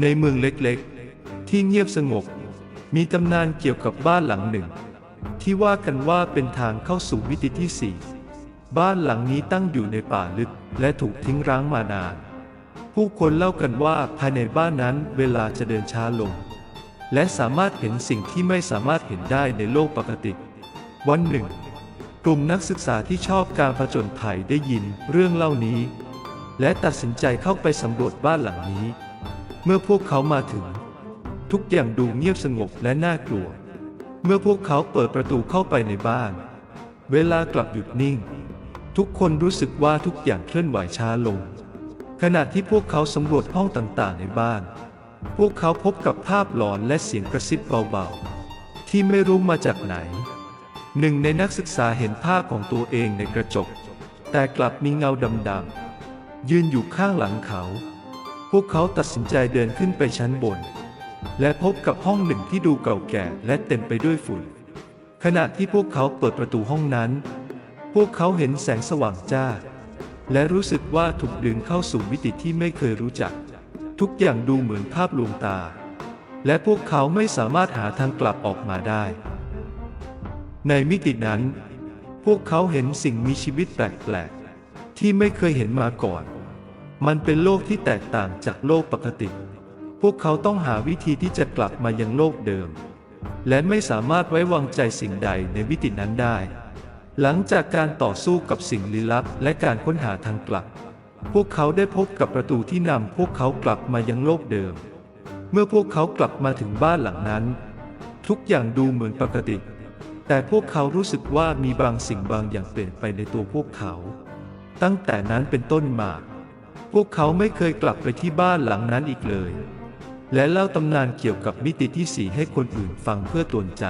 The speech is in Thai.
ในเมืองเล็กๆ ที่เงียบสงบ มีตำนานเกี่ยวกับบ้านหลังหนึ่ง ที่ว่ากันว่าเป็นทางเข้าสู่มิติที่สี่บ้านหลังนี้ตั้งอยู่ในป่าลึกและถูกทิ้งร้างมานาน ผู้คนเล่ากันว่าภายในบ้านนั้นเวลาจะเดินช้าลง และสามารถเห็นสิ่งที่ไม่สามารถเห็นได้ในโลกปกติ วันหนึ่ง กลุ่มนักศึกษาที่ชอบการผจญภัยได้ยินเรื่องเล่านี้ และตัดสินใจเข้าไปสำรวจบ้านหลังนี้ เมื่อพวกเขามาถึง ทุกอย่างดูเงียบสงบและน่ากลัว เมื่อพวกเขาเปิดประตูเข้าไปในบ้าน เวลากลับหยุดนิ่ง ทุกคนรู้สึกว่าทุกอย่างเคลื่อนไหวช้าลง ขณะที่พวกเขาสำรวจห้องต่างๆในบ้าน พวกเขาพบกับภาพหลอนและเสียงกระซิบเบาๆ ที่ไม่รู้มาจากไหน หนึ่งในนักศึกษาเห็นภาพของตัวเองในกระจก แต่กลับมีเงาดำๆยืนอยู่ข้างหลังเขา พวกเขาตัดสินใจเดินขึ้นไปชั้นบน และพบกับห้องหนึ่งที่ดูเก่าแก่และเต็มไปด้วยฝุ่น ขณะที่พวกเขาเปิดประตูห้องนั้น พวกเขาเห็นแสงสว่างจ้า และรู้สึกว่าถูกดึงเข้าสู่มิติที่ไม่เคยรู้จัก ทุกอย่างดูเหมือนภาพลวงตา และพวกเขาไม่สามารถหาทางกลับออกมาได้ ในมิตินั้น พวกเขาเห็นสิ่งมีชีวิตแปลกๆที่ไม่เคยเห็นมาก่อน มันเป็นโลกที่แตกต่างจากโลกปกติ พวกเขาต้องหาวิธีที่จะกลับมายังโลกเดิม และไม่สามารถไว้วางใจสิ่งใดในมิตินั้นได้ หลังจากการต่อสู้กับสิ่งลี้ลับและการค้นหาทางกลับ พวกเขาได้พบกับประตูที่นำพวกเขากลับมายังโลกเดิม เมื่อพวกเขากลับมาถึงบ้านหลังนั้น ทุกอย่างดูเหมือนปกติ แต่พวกเขารู้สึกว่ามีบางสิ่งบางอย่างเปลี่ยนไปในตัวพวกเขา ตั้งแต่นั้นเป็นต้นมา พวกเขาไม่เคยกลับไปที่บ้านหลังนั้นอีกเลย และเล่าตำนานเกี่ยวกับมิติที่สี่ให้คนอื่นฟังเพื่อตวนใจ